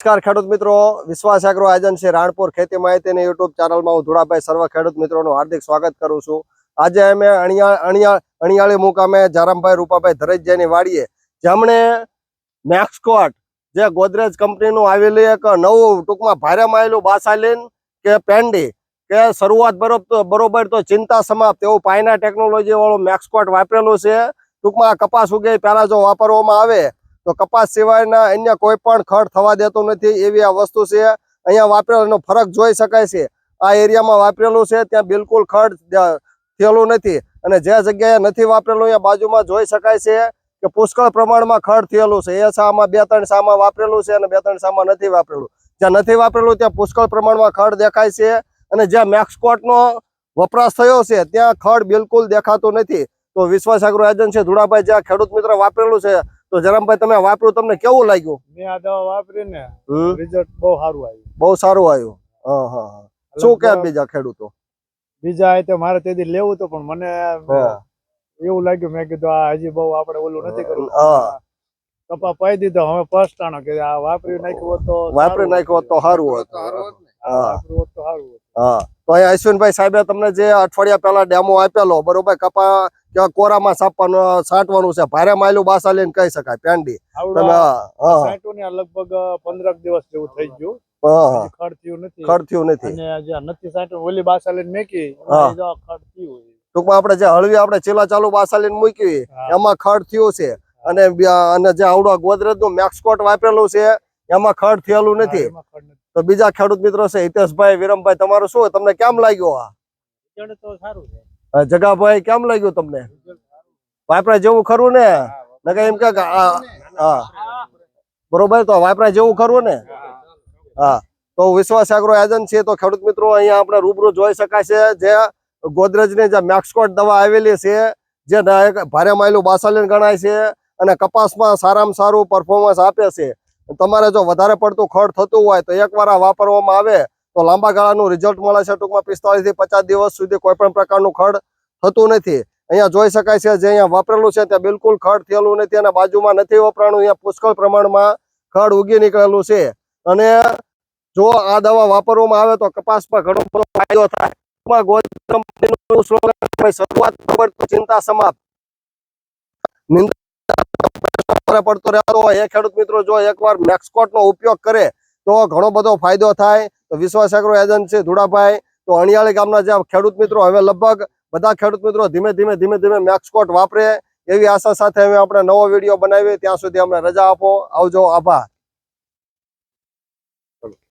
નમસ્કાર ખેડૂત મિત્રો. વિશ્વાસ એગ્રો એજન્સી રાણપુર ખેતી માહિતીની યુટ્યુબ ચેનલમાં હું ધુડાભાઈ સર્વ ખેડૂત મિત્રોનું હાર્દિક સ્વાગત કરું છું. આજે અમે અણિયા અણિયા, અણિયાળી મુકામે જારામભાઈ રૂપાભાઈ ધરજજાની વાડીએ જેમણે મેક્સકોટ જે ગોદરેજ કંપનીનું આવેલી એક નવું ટૂંકમાં ભારેમાં આવેલું બાસાલિન કે પેન્ડી કે શરૂઆત બરોબર તો ચિંતા સમાપ્ત એવું પાયના ટેકનોલોજીવાળું મેક્સકોટ વાપરેલું છે. ટૂંકમાં કપાસ ઉગે પહેલાં જો વાપરવામાં આવે તો કપાસ સિવાયના અન્ય કોઈ પણ ખડ થવા દેતું નથી એવી આ વસ્તુ છે. અહીંયા વાપરેલો ફરક જોઈ શકાય છે. આ એરિયામાં વાપરેલું છે, ત્યાં બિલકુલ ખડ થયેલું નથી. અને જે જગ્યાએ નથી વાપરેલું અહીંયા બાજુમાં જોઈ શકાય છે કે પુષ્કળ પ્રમાણમાં ખડ થયેલું છે. એ સામાં બે ત્રણ સામાં વાપરેલું છે અને બે ત્રણ સામાં નથી વાપરેલું. જ્યાં નથી વાપરેલું ત્યાં પુષ્કળ પ્રમાણમાં ખડ દેખાય છે અને જ્યાં મેક્સકોટનો વપરાશ થયો છે ત્યાં ખડ બિલકુલ દેખાતું નથી. તો વિશ્વાસ એગ્રો એજન્સી ધુડાભાઈ જ્યાં ખેડૂત મિત્ર વાપરેલું છે તો જરામભાઈ તમે વાપરો તમને કેવું લાગ્યું? મેં આ દવા વાપરીને રિઝલ્ટ બહુ સારું આવ્યું. બહુ સારું આવ્યું? હા હા હા. શું કે બીજા ખેડૂતો? બીજા આ તો મારે તેથી લેવું તો પણ મને એવું લાગ્યું મેં કીધું આ હજી બહુ આપણે ઓલું નથી કરવું. હા. કપા પાઈ દીધો હવે પસ્તાણો કે આ વાપરી નાખ્યું હોત તો વાપરી નાખ્યો હોત તો સારું હતું. હા. વાપર્યું હોત તો સારું હોત. હા. તો અહીંયા અશ્વિનભાઈ સાહેબે તમને જે અઠવાડિયા પહેલા ડેમો આપેલો બરોબર કપા કે કોરામાં સાપવાનું સાંટવાનું છે. ભારે માયલું બાસા લઈને કહી શકાય પેન્ડી તમે લગભગ પંદર દિવસ જેવું થઈ ગયું. ટૂંકમાં આપણે જે હળવી આપણે ચીલા ચાલુ બાસા લઈને મૂકી એમાં ખડ થયું છે. અને અને જે આવડો ગોદરેજનું મેક્સકોટ વાપરેલું છે એમાં ખડ થયેલું નથી. તો બીજા ખેડૂત મિત્રો છે હિતેશભાઈ વિરમભાઈ તમારું શું તમને કેમ લાગ્યો આ? તો સારું છે. જગાભાઈ, કેમ લાગ્યું તમને? વાપરા જેવું ખરું ને? નકર એમ કે બરોબર, તો વાપરા જેવું ખરું ને? હા. તો વિશ્વાસ એગ્રો એજન્સી તો ખેડૂત મિત્રો, અહીંયા આપણે રૂબરૂ જોઈ શકાય છે જે ગોદરેજની જે મેક્સકોટ દવા આવેલી છે, જે ભારે માયલું બાસાલીન ગણાય છે અને કપાસમાં સારામાં સારું પરફોર્મન્સ આપે છે. તમારે જો વધારે પડતું ખડ થતું હોય તો એકવાર વાપરવામાં આવે તો લાંબા ગાળાનું રિઝલ્ટ મળે છે ટૂંકમાં પિસ્તાળીસથી પચાસ દિવસ સુધી કોઈ પણ પ્રકારનું ખડ થતું નથી. અહીંયા જોઈ શકાય છે જે અહીંયા વાપરેલું છે ત્યાં બિલકુલ ખડ થયેલું નથી અને બાજુમાં નથી વપરાણું. અહીંયા પુષ્કળ પ્રમાણમાં ખડ ઉગી નીકળેલું છે. અને જો આ દવા વાપરવામાં આવે તો કપાસમાં ઘણો બધો ફાયદો થાય. શરૂઆત ચિંતા સમાપ્ત. પડતો રહેતો હોય. એ ખેડૂત મિત્રો જો એકવાર મેક્સકોટ નો ઉપયોગ કરે તો ઘણો બધો ફાયદો થાય. તો વિશ્વાસ એગ્રો એજન્સી ધુડાભાઈ, તો અણિયાળી ગામના જે ખેડૂત મિત્રો, હવે લગભગ બધા ખેડૂત મિત્રો ધીમે ધીમે ધીમે ધીમે મેક્સકોટ વાપરે. એવી આશા સાથે હવે આપણે નવો વીડિયો બનાવીએ. ત્યાં સુધી અમને રજા આપો. આવજો. આભાર.